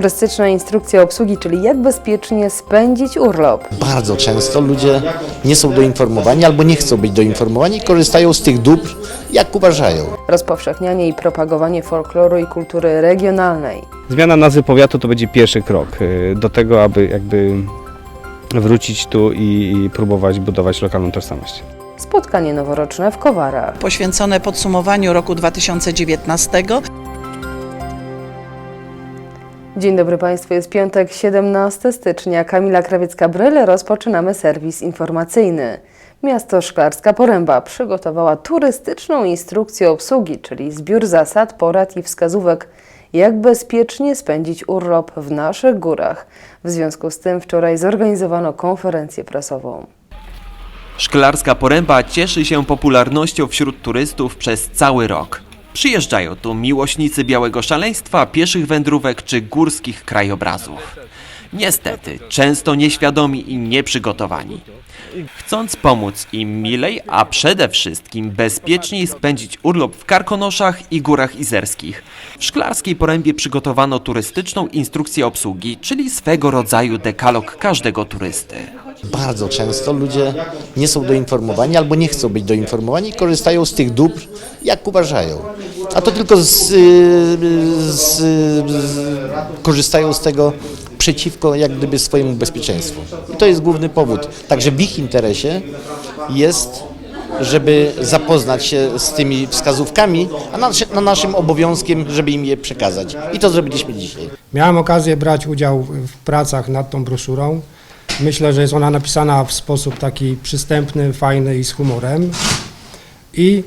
Turystyczna instrukcja obsługi, czyli jak bezpiecznie spędzić urlop. Bardzo często ludzie nie są doinformowani albo nie chcą być doinformowani i korzystają z tych dóbr, jak uważają. Rozpowszechnianie i propagowanie folkloru i kultury regionalnej. Zmiana nazwy powiatu to będzie pierwszy krok y, do tego, aby jakby wrócić tu i, i próbować budować lokalną tożsamość. Spotkanie noworoczne w Kowarach. poświęcone podsumowaniu roku 2019. Dzień dobry Państwu, jest piątek 17 stycznia. Kamila Krawiecka-Bryle, rozpoczynamy serwis informacyjny. Miasto Szklarska Poręba przygotowała turystyczną instrukcję obsługi, czyli zbiór zasad, porad i wskazówek, jak bezpiecznie spędzić urlop w naszych górach. W związku z tym wczoraj zorganizowano konferencję prasową. Szklarska Poręba cieszy się popularnością wśród turystów przez cały rok. Przyjeżdżają tu miłośnicy białego szaleństwa, pieszych wędrówek czy górskich krajobrazów. Niestety, często nieświadomi i nieprzygotowani. Chcąc pomóc im milej, a przede wszystkim bezpieczniej spędzić urlop w Karkonoszach i Górach Izerskich, w Szklarskiej Porębie przygotowano turystyczną instrukcję obsługi, czyli swego rodzaju dekalog każdego turysty. Bardzo często ludzie nie są doinformowani albo nie chcą być doinformowani i korzystają z tych dóbr, jak uważają. A to tylko z, y, z, z, korzystają z tego przeciwko jak gdyby swojemu bezpieczeństwu. I to jest główny powód. Także w ich interesie jest, żeby zapoznać się z tymi wskazówkami, a naszy, na naszym obowiązkiem, żeby im je przekazać. I to zrobiliśmy dzisiaj. Miałem okazję brać udział w pracach nad tą broszurą. Myślę, że jest ona napisana w sposób taki przystępny, fajny i z humorem. I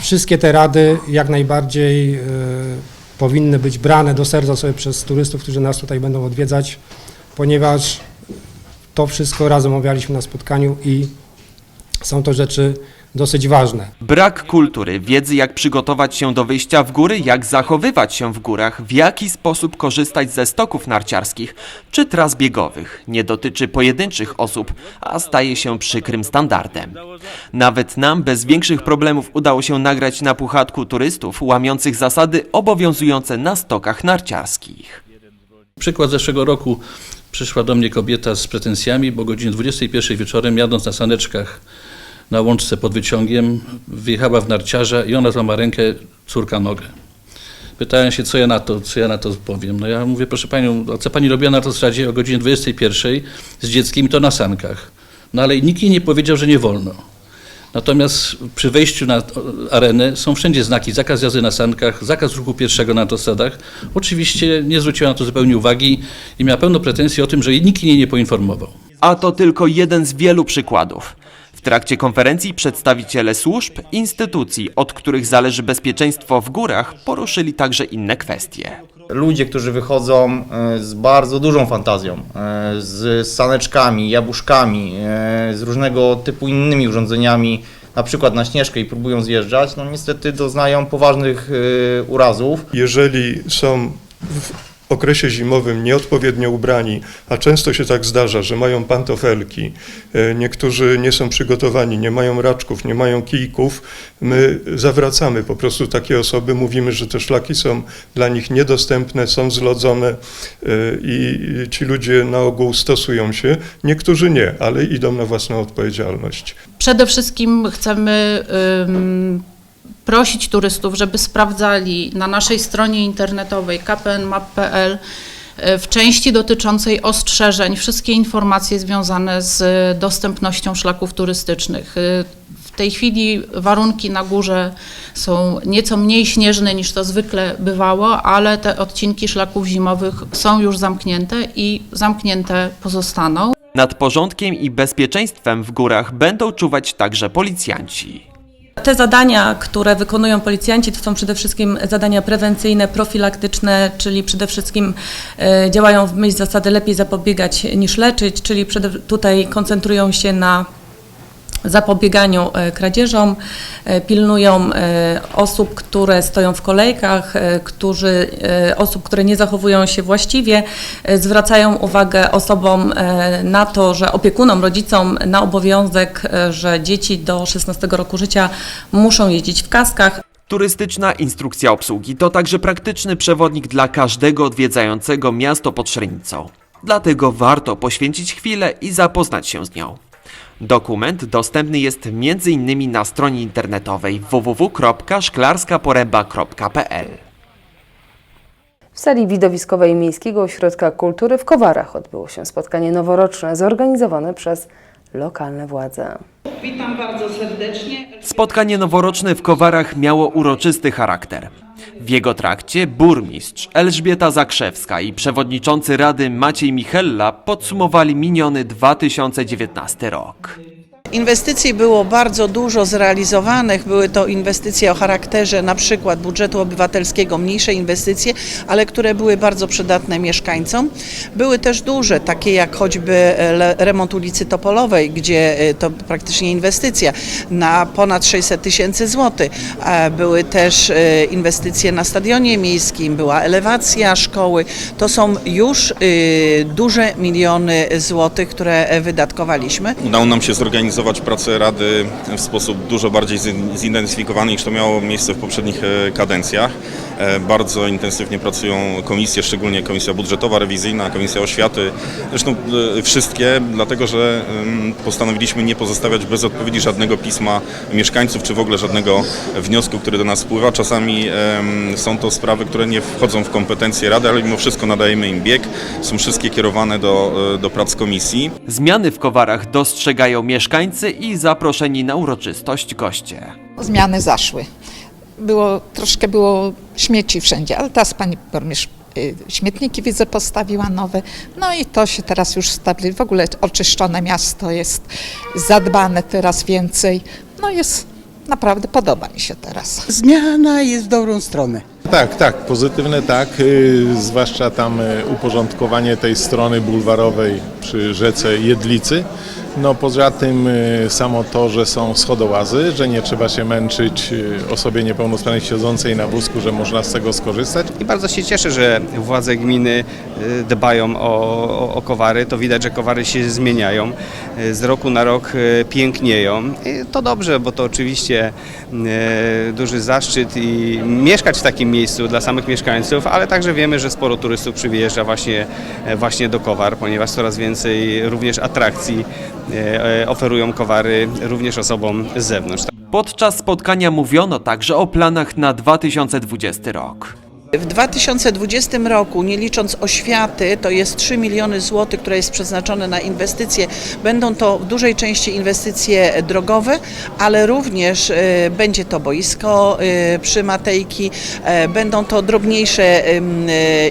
wszystkie te rady jak najbardziej e, powinny być brane do serca sobie przez turystów, którzy nas tutaj będą odwiedzać, ponieważ to wszystko razem omawialiśmy na spotkaniu i są to rzeczy dosyć ważne. Brak kultury, wiedzy jak przygotować się do wyjścia w góry, jak zachowywać się w górach, w jaki sposób korzystać ze stoków narciarskich czy tras biegowych nie dotyczy pojedynczych osób, a staje się przykrym standardem. Nawet nam bez większych problemów udało się nagrać na puchatku turystów łamiących zasady obowiązujące na stokach narciarskich. Przykład zeszłego roku przyszła do mnie kobieta z pretensjami, bo o godzinie 21 wieczorem jadąc na saneczkach na łączce pod wyciągiem wjechała w narciarza i ona złama rękę, córka nogę. Pytałem się, co ja na to, co ja na to powiem. No ja mówię, proszę panią, co pani robiła na to stradzie o godzinie 21 z dzieckiem to na sankach? No ale nikt jej nie powiedział, że nie wolno. Natomiast przy wejściu na arenę są wszędzie znaki zakaz jazdy na sankach, zakaz ruchu pierwszego na autostradach. Oczywiście nie zwróciła na to zupełnie uwagi i miała pełno pretensji o tym, że nikt jej nie poinformował. A to tylko jeden z wielu przykładów. W trakcie konferencji przedstawiciele służb, instytucji, od których zależy bezpieczeństwo w górach, poruszyli także inne kwestie. ludzie, którzy wychodzą e, z bardzo dużą fantazją, e, z saneczkami, jabłuszkami, e, z różnego typu innymi urządzeniami, na przykład na śnieżkę i próbują zjeżdżać, no niestety doznają poważnych urazów. jeżeli są w okresie zimowym nieodpowiednio ubrani, a często się tak zdarza, że mają pantofelki, e, niektórzy nie są przygotowani, nie mają raczków, nie mają kijków, my zawracamy po prostu takie osoby, mówimy, że te szlaki są dla nich niedostępne, są zlodzone e, i ci ludzie na ogół stosują się, niektórzy nie, ale idą na własną odpowiedzialność. Przede wszystkim chcemy prosić turystów, żeby sprawdzali na naszej stronie internetowej kpnmap.pl y, w części dotyczącej ostrzeżeń wszystkie informacje związane z dostępnością szlaków turystycznych. Y, W tej chwili warunki na górze są nieco mniej śnieżne niż to zwykle bywało, ale te odcinki szlaków zimowych są już zamknięte i zamknięte pozostaną. Nad porządkiem i bezpieczeństwem w górach będą czuwać także policjanci. Te zadania, które wykonują policjanci, to są przede wszystkim zadania prewencyjne, profilaktyczne, czyli przede wszystkim e, działają w myśl zasady lepiej zapobiegać niż leczyć, czyli tutaj koncentrują się na zapobieganiu e, kradzieżom, e, pilnują e, osób, które stoją w kolejkach, którzy, osób, które nie zachowują się właściwie, zwracają uwagę osobom na to, że opiekunom, rodzicom na obowiązek, że dzieci do 16 roku życia muszą jeździć w kaskach. Turystyczna instrukcja obsługi to także praktyczny przewodnik dla każdego odwiedzającego miasto pod Szrenicą. Dlatego warto poświęcić chwilę i zapoznać się z nią. Dokument dostępny jest m.in. na stronie internetowej www.szklarskaporęba.pl. W sali widowiskowej Miejskiego Ośrodka Kultury w Kowarach odbyło się spotkanie noworoczne zorganizowane przez lokalne władze. Witam bardzo serdecznie. Spotkanie noworoczne w Kowarach miało uroczysty charakter. W jego trakcie burmistrz Elżbieta Zakrzewska i przewodniczący Rady Maciej Michella podsumowali miniony 2019 rok. Inwestycji było bardzo dużo zrealizowanych. Były to inwestycje o charakterze na przykład budżetu obywatelskiego, mniejsze inwestycje, ale które były bardzo przydatne mieszkańcom. Były też duże, takie jak choćby e, remont ulicy Topolowej, gdzie e, to praktycznie inwestycja na ponad 600 tysięcy złotych. Były też e, inwestycje na stadionie miejskim, była elewacja szkoły. To są już duże miliony złotych, które wydatkowaliśmy. Udało nam się zorganizować pracę Rady w sposób dużo bardziej zi- zidentyfikowany niż to miało miejsce w poprzednich e, kadencjach. E, Bardzo intensywnie pracują komisje, szczególnie Komisja Budżetowa, Rewizyjna, Komisja Oświaty, zresztą e, wszystkie, dlatego że postanowiliśmy nie pozostawiać bez odpowiedzi żadnego pisma mieszkańców, czy w ogóle żadnego wniosku, który do nas spływa. Czasami są to sprawy, które nie wchodzą w kompetencje Rady, ale mimo wszystko nadajemy im bieg. Są wszystkie kierowane do, do prac komisji. Zmiany w Kowarach dostrzegają mieszkańcy i zaproszeni na uroczystość goście. Zmiany zaszły. Było, troszkę było śmieci wszędzie, ale teraz pani burmistrz y, śmietniki widzę postawiła nowe. No i to się teraz już stabili. W ogóle oczyszczone miasto jest zadbane teraz więcej. No jest naprawdę podoba mi się teraz. Zmiana jest w dobrą stronę. Tak, tak, pozytywne tak, y, zwłaszcza tam y, uporządkowanie tej strony bulwarowej przy rzece Jedlicy. No poza tym y, samo to, że są schodołazy, że nie trzeba się męczyć y, osobie niepełnosprawnej siedzącej na wózku, że można z tego skorzystać. I bardzo się cieszę, że władze gminy y, dbają o, o, o kowary. To widać, że kowary się zmieniają. Z roku na rok pięknieją. I to dobrze, bo to oczywiście duży zaszczyt i mieszkać w takim miejscu dla samych mieszkańców, ale także wiemy, że sporo turystów przyjeżdża właśnie, właśnie do kowar, ponieważ coraz więcej również atrakcji oferują kowary również osobom z zewnątrz. Podczas spotkania mówiono także o planach na 2020 rok. W 2020 roku, nie licząc oświaty, to jest 3 miliony złotych, które jest przeznaczone na inwestycje. Będą to w dużej części inwestycje drogowe, ale również e, będzie to boisko e, przy Matejki, e, będą to drobniejsze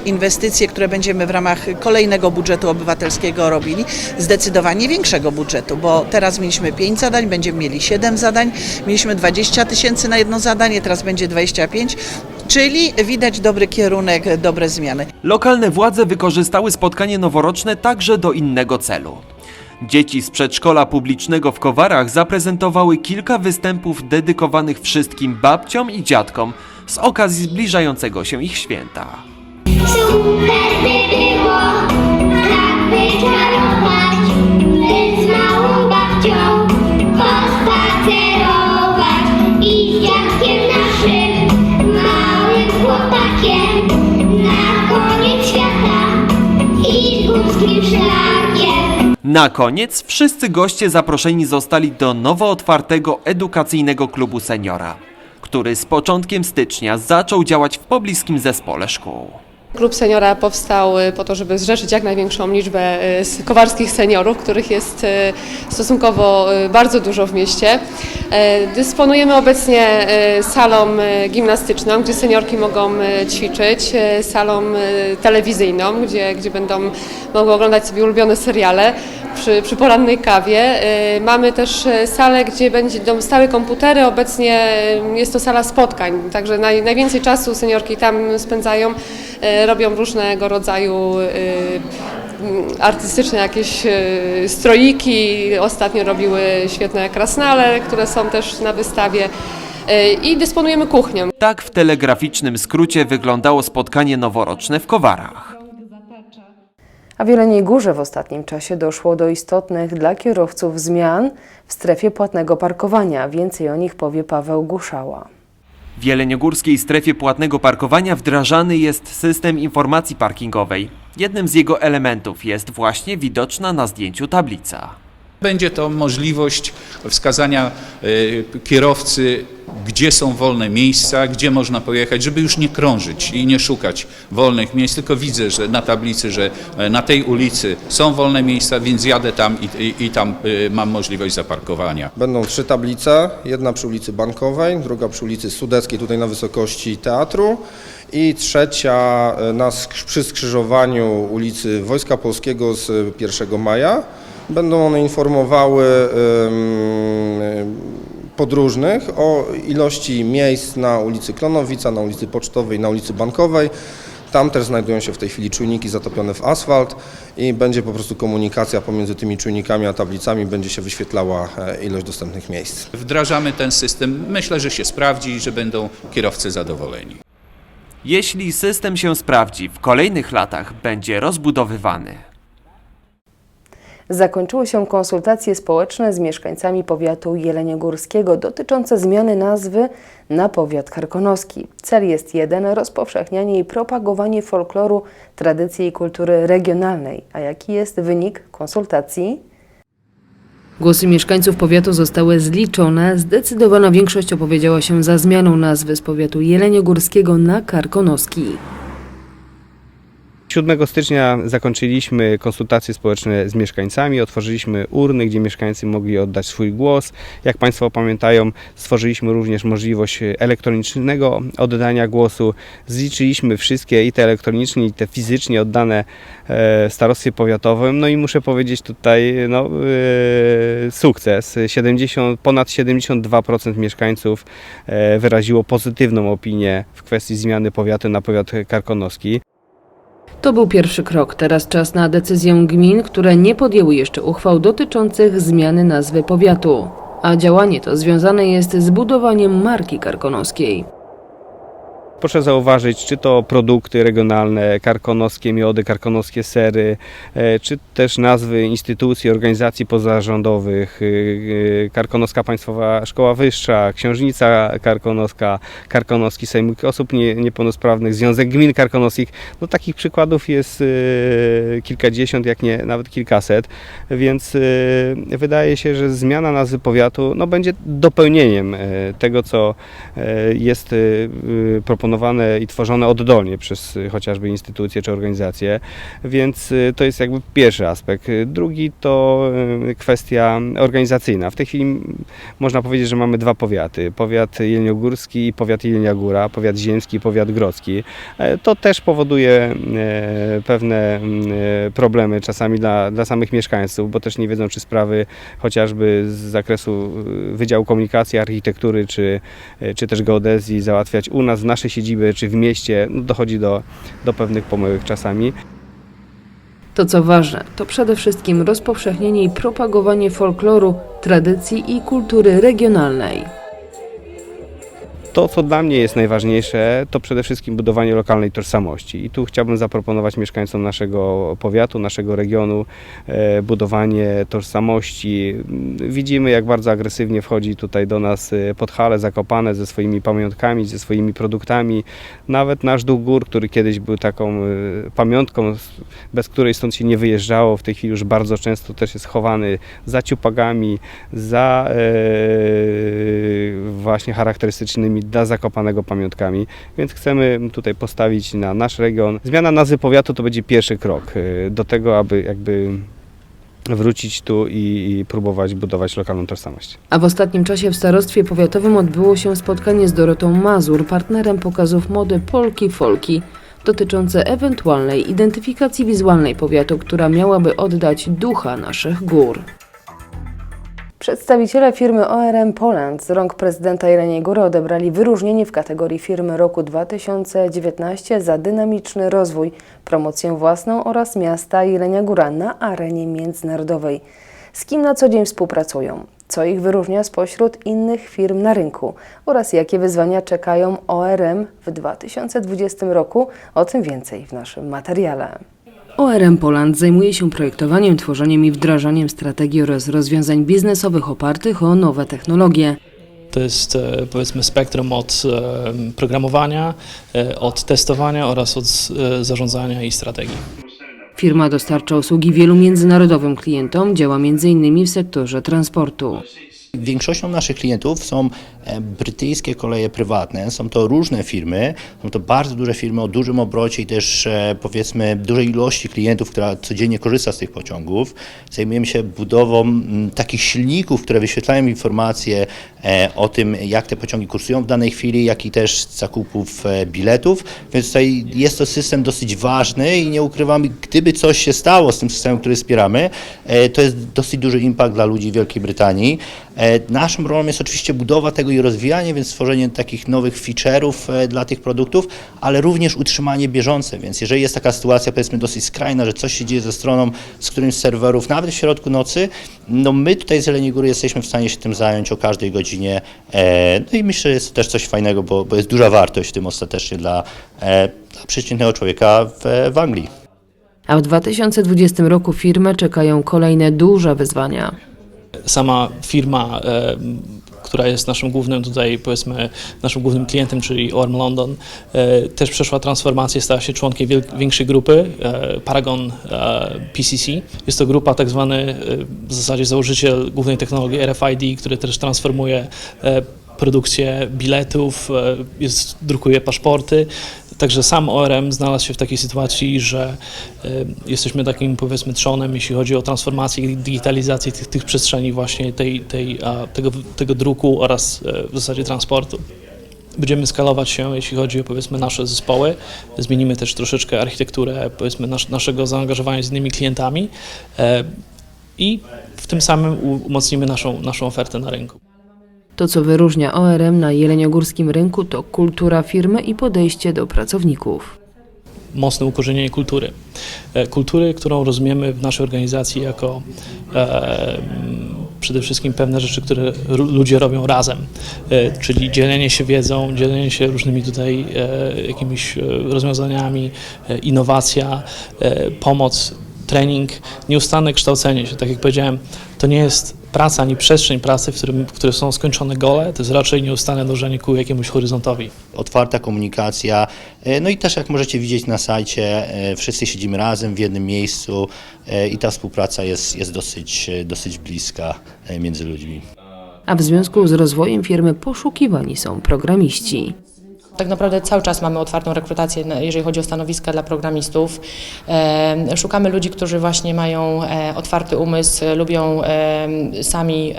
inwestycje, które będziemy w ramach kolejnego budżetu obywatelskiego robili, zdecydowanie większego budżetu, bo teraz mieliśmy 5 zadań, będziemy mieli 7 zadań, mieliśmy 20 tysięcy na jedno zadanie, teraz będzie 25, czyli widać dobry kierunek, dobre zmiany. Lokalne władze wykorzystały spotkanie noworoczne także do innego celu. Dzieci z przedszkola publicznego w Kowarach zaprezentowały kilka występów dedykowanych wszystkim babciom i dziadkom z okazji zbliżającego się ich święta. Super Na koniec wszyscy goście zaproszeni zostali do nowo otwartego edukacyjnego klubu seniora, który z początkiem stycznia zaczął działać w pobliskim zespole szkół. Klub Seniora powstał y, po to, żeby zrzeszyć jak największą liczbę y, kowarskich seniorów, których jest y, stosunkowo bardzo dużo w mieście. E, Dysponujemy obecnie salą gimnastyczną, gdzie seniorki mogą ćwiczyć, salą telewizyjną, gdzie, gdzie będą mogły oglądać sobie ulubione seriale przy, przy porannej kawie. Y, Mamy też y, salę, gdzie będą stały komputery. Obecnie jest to sala spotkań, także naj, najwięcej czasu seniorki tam spędzają. Robią różnego rodzaju m, artystyczne jakieś e, stroiki. Ostatnio robiły świetne krasnale, które są też na wystawie. E, I dysponujemy kuchnią. Tak w telegraficznym skrócie wyglądało spotkanie noworoczne w Kowarach. A w Jeleniej Górze w ostatnim czasie doszło do istotnych dla kierowców zmian w strefie płatnego parkowania. Więcej o nich powie Paweł Guszała. W jeleniogórskiej strefie płatnego parkowania wdrażany jest system informacji parkingowej. Jednym z jego elementów jest właśnie widoczna na zdjęciu tablica. Będzie to możliwość wskazania e, kierowcy, gdzie są wolne miejsca, gdzie można pojechać, żeby już nie krążyć i nie szukać wolnych miejsc, tylko widzę, że na tablicy, że e, na tej ulicy są wolne miejsca, więc jadę tam i, i, i tam e, mam możliwość zaparkowania. Będą trzy tablice, jedna przy ulicy Bankowej, druga przy ulicy Sudeckiej, tutaj na wysokości teatru i trzecia e, na, przy skrzyżowaniu ulicy Wojska Polskiego z e, 1 maja. Będą one informowały podróżnych o ilości miejsc na ulicy Klonowica, na ulicy Pocztowej, na ulicy Bankowej. Tam też znajdują się w tej chwili czujniki zatopione w asfalt i będzie po prostu komunikacja pomiędzy tymi czujnikami a tablicami, będzie się wyświetlała e, ilość dostępnych miejsc. Wdrażamy ten system. Myślę, że się sprawdzi i że będą kierowcy zadowoleni. Jeśli system się sprawdzi, w kolejnych latach będzie rozbudowywany. Zakończyły się konsultacje społeczne z mieszkańcami powiatu jeleniogórskiego dotyczące zmiany nazwy na powiat karkonoski. Cel jest jeden – rozpowszechnianie i propagowanie folkloru, tradycji i kultury regionalnej. A jaki jest wynik konsultacji? Głosy mieszkańców powiatu zostały zliczone. Zdecydowana większość opowiedziała się za zmianą nazwy z powiatu jeleniogórskiego na karkonoski. 7 stycznia zakończyliśmy konsultacje społeczne z mieszkańcami, otworzyliśmy urny, gdzie mieszkańcy mogli oddać swój głos. Jak Państwo pamiętają, stworzyliśmy również możliwość elektronicznego oddania głosu. Zliczyliśmy wszystkie i te elektronicznie, i te fizycznie oddane e, starostwie powiatowym. No i muszę powiedzieć tutaj no, e, sukces. 70, ponad 72% mieszkańców e, wyraziło pozytywną opinię w kwestii zmiany powiatu na powiat karkonoski. To był pierwszy krok. Teraz czas na decyzję gmin, które nie podjęły jeszcze uchwał dotyczących zmiany nazwy powiatu. A działanie to związane jest z budowaniem marki karkonoskiej. Proszę zauważyć, czy to produkty regionalne, karkonoskie miody, karkonoskie sery, e, czy też nazwy instytucji, organizacji pozarządowych, y, y, Karkonoska Państwowa Szkoła Wyższa, Księżnica Karkonoska, Karkonoski Sejmik Osób Nie- Niepełnosprawnych, Związek Gmin Karkonoskich. No takich przykładów jest kilkadziesiąt, jak nie nawet kilkaset, więc wydaje się, że zmiana nazwy powiatu no, będzie dopełnieniem e, tego, co e, jest y, i tworzone oddolnie przez y, chociażby instytucje czy organizacje, więc y, to jest jakby pierwszy aspekt. Drugi to y, kwestia organizacyjna. W tej chwili można powiedzieć, że mamy dwa powiaty. Powiat jeleniogórski i powiat Jelenia Góra, powiat ziemski i powiat grodzki. E, To też powoduje e, pewne e, problemy czasami dla, dla samych mieszkańców, bo też nie wiedzą, czy sprawy chociażby z zakresu Wydziału Komunikacji, Architektury, czy, czy też geodezji załatwiać u nas, w naszej siedzibie, czy w mieście. No, dochodzi do, do pewnych pomyłek czasami. To co ważne, to przede wszystkim rozpowszechnienie i propagowanie folkloru, tradycji i kultury regionalnej. To, co dla mnie jest najważniejsze, to przede wszystkim budowanie lokalnej tożsamości. I tu chciałbym zaproponować mieszkańcom naszego powiatu, naszego regionu e, budowanie tożsamości. Widzimy, jak bardzo agresywnie wchodzi tutaj do nas e, Podhale Zakopane ze swoimi pamiątkami, ze swoimi produktami. Nawet nasz Duch Gór, który kiedyś był taką e, pamiątką, bez której stąd się nie wyjeżdżało, w tej chwili już bardzo często też jest chowany za ciupagami, za właśnie charakterystycznymi dla Zakopanego pamiątkami, więc chcemy tutaj postawić na nasz region. Zmiana nazwy powiatu to będzie pierwszy krok e, do tego, aby jakby wrócić tu i próbować budować lokalną tożsamość. A w ostatnim czasie w starostwie powiatowym odbyło się spotkanie z Dorotą Mazur, partnerem pokazów mody Polki Folki, dotyczące ewentualnej identyfikacji wizualnej powiatu, która miałaby oddać ducha naszych gór. Przedstawiciele firmy ORM Poland z rąk prezydenta Jeleniej Góry odebrali wyróżnienie w kategorii firmy roku 2019 za dynamiczny rozwój, promocję własną oraz miasta Jelenia Góra na arenie międzynarodowej. Z kim na co dzień współpracują? Co ich wyróżnia spośród innych firm na rynku? Oraz jakie wyzwania czekają ORM w 2020 roku? O tym więcej w naszym materiale. ORM Poland zajmuje się projektowaniem, tworzeniem i wdrażaniem strategii oraz rozwiązań biznesowych opartych o nowe technologie. To jest e, powiedzmy spektrum od e, programowania, e, od testowania oraz od zarządzania i strategii. Firma dostarcza usługi wielu międzynarodowym klientom, działa m.in. w sektorze transportu. Większością naszych klientów są e, brytyjskie koleje prywatne. Są to różne firmy, są to bardzo duże firmy o dużym obrocie i też e, powiedzmy dużej ilości klientów, która codziennie korzysta z tych pociągów. Zajmujemy się budową takich silników, które wyświetlają informacje e, o tym, jak te pociągi kursują w danej chwili, jak i też zakupów biletów. Więc tutaj jest to system dosyć ważny i nie ukrywamy, gdyby coś się stało z tym systemem, który wspieramy, to jest dosyć duży impact dla ludzi Wielkiej Brytanii. E, Naszą rolą jest oczywiście budowa tego i rozwijanie, więc stworzenie takich nowych feature'ów e, dla tych produktów, ale również utrzymanie bieżące, więc jeżeli jest taka sytuacja powiedzmy dosyć skrajna, że coś się dzieje ze stroną z którymś z serwerów, nawet w środku nocy, no my tutaj z Jeleniej Góry jesteśmy w stanie się tym zająć o każdej godzinie. E, No i myślę, że jest to też coś fajnego, bo, bo jest duża wartość w tym ostatecznie dla, dla przeciętnego człowieka w, w Anglii. A w 2020 roku firmę czekają kolejne duże wyzwania. Sama firma, e, która jest naszym głównym tutaj, powiedzmy, naszym głównym klientem, czyli ORM London, e, też przeszła transformację, stała się członkiem większej grupy, e, Paragon PCC. Jest to grupa tak zwany, w zasadzie założyciel głównej technologii RFID, który też transformuje produkcję biletów, jest, drukuje paszporty. Także sam ORM znalazł się w takiej sytuacji, że e, jesteśmy takim powiedzmy trzonem, jeśli chodzi o transformację i digitalizację tych, tych przestrzeni właśnie tej, tej, tego, tego druku oraz e, w zasadzie transportu. Będziemy skalować się, jeśli chodzi o powiedzmy nasze zespoły. Zmienimy też troszeczkę architekturę powiedzmy nasz, naszego zaangażowania z innymi klientami e, i w tym samym umocnimy naszą, naszą ofertę na rynku. To, co wyróżnia ORM na jeleniogórskim rynku, to kultura firmy i podejście do pracowników. mocne ukorzenienie kultury. E, Kultury, którą rozumiemy w naszej organizacji jako e, przede wszystkim pewne rzeczy, które ludzie robią razem, e, czyli dzielenie się wiedzą, dzielenie się różnymi tutaj e, jakimiś e, rozwiązaniami, e, innowacja, e, pomoc, trening, nieustanne kształcenie się. Tak jak powiedziałem, to nie jest praca ani przestrzeń pracy, w, którym, w której są skończone gole, to jest raczej nieustanne dążenie ku jakiemuś horyzontowi. otwarta komunikacja. E, No i też jak możecie widzieć na sajcie, e, wszyscy siedzimy razem w jednym miejscu e, i ta współpraca jest, jest dosyć, dosyć bliska między ludźmi. A w związku z rozwojem firmy poszukiwani są programiści. Tak naprawdę cały czas mamy otwartą rekrutację, jeżeli chodzi o stanowiska dla programistów. E, Szukamy ludzi, którzy właśnie mają e, otwarty umysł, lubią e, sami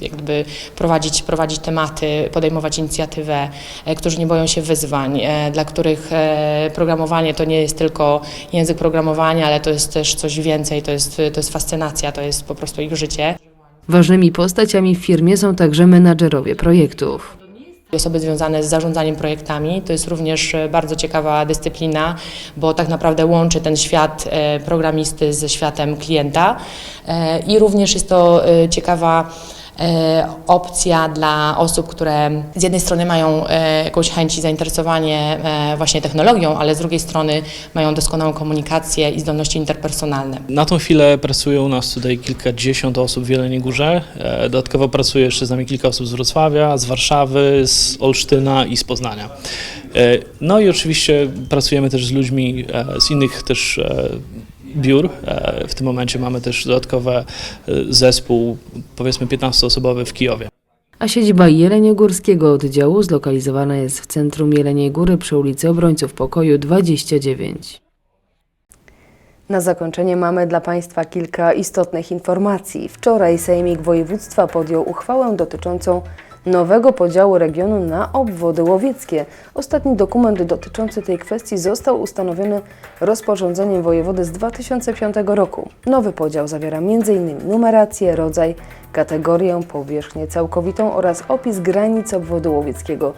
jakby prowadzić, prowadzić tematy, podejmować inicjatywę, którzy nie boją się wyzwań, dla których programowanie to nie jest tylko język programowania, ale to jest też coś więcej, to jest, to jest fascynacja, to jest po prostu ich życie. Ważnymi postaciami w firmie są także menadżerowie projektów. Osoby związane z zarządzaniem projektami. To jest również e, bardzo ciekawa dyscyplina, bo tak naprawdę łączy ten świat e, programisty ze światem klienta. E, i również jest to ciekawa opcja dla osób, które z jednej strony mają e, jakąś chęć i zainteresowanie e, właśnie technologią, ale z drugiej strony mają doskonałą komunikację i zdolności interpersonalne. Na tą chwilę pracuje u nas tutaj kilkadziesiąt osób w Jeleniej Górze. E, Dodatkowo pracuje jeszcze z nami kilka osób z Wrocławia, z Warszawy, z Olsztyna i z Poznania. E, No i oczywiście pracujemy też z ludźmi e, z innych też e, biur. E, W tym momencie mamy też dodatkowy e, zespół, powiedzmy 15-osobowy w Kijowie. A siedziba Jeleniogórskiego oddziału zlokalizowana jest w centrum Jeleniej Góry przy ulicy Obrońców Pokoju 29. Na zakończenie mamy dla Państwa kilka istotnych informacji. Wczoraj Sejmik Województwa podjął uchwałę dotyczącą nowego podziału regionu na obwody łowieckie. Ostatni dokument dotyczący tej kwestii został ustanowiony rozporządzeniem wojewody z 2005 roku. Nowy podział zawiera m.in. numerację, rodzaj, kategorię, powierzchnię całkowitą oraz opis granic obwodu łowieckiego.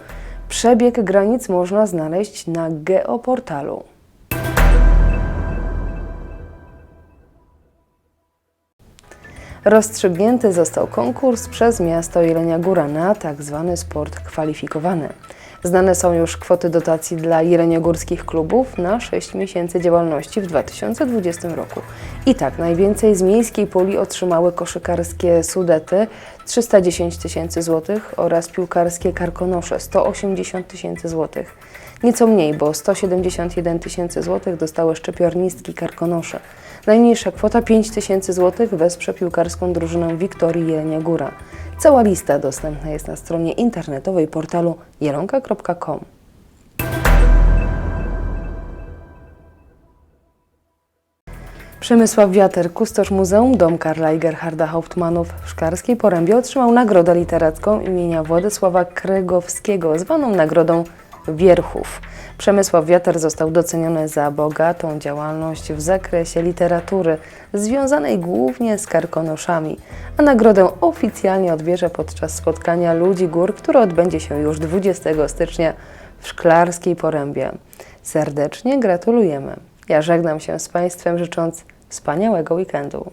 Przebieg granic można znaleźć na geoportalu. Rozstrzygnięty został konkurs przez miasto Jelenia Góra na tzw. sport kwalifikowany. Znane są już kwoty dotacji dla jeleniogórskich klubów na 6 miesięcy działalności w 2020 roku. I tak, najwięcej z miejskiej puli otrzymały koszykarskie Sudety 310 tysięcy złotych oraz piłkarskie Karkonosze 180 tysięcy złotych. Nieco mniej, bo 171 tysięcy złotych dostały szczypiornistki Karkonosze. Najmniejsza kwota 5 tysięcy złotych wesprze piłkarską drużynę Wiktorii Jelenia Góra. Cała lista dostępna jest na stronie internetowej portalu jelonka.com. Przemysław Wiater, kustosz Muzeum Dom Karla i Gerharda Hauptmannów w Szklarskiej Porębie otrzymał nagrodę literacką imienia Władysława Krygowskiego, zwaną Nagrodą Wierchów. Przemysław Wiater został doceniony za bogatą działalność w zakresie literatury, związanej głównie z karkonoszami, a nagrodę oficjalnie odbierze podczas spotkania Ludzi Gór, które odbędzie się już 20 stycznia w Szklarskiej Porębie. Serdecznie gratulujemy. Ja żegnam się z Państwem, życząc wspaniałego weekendu.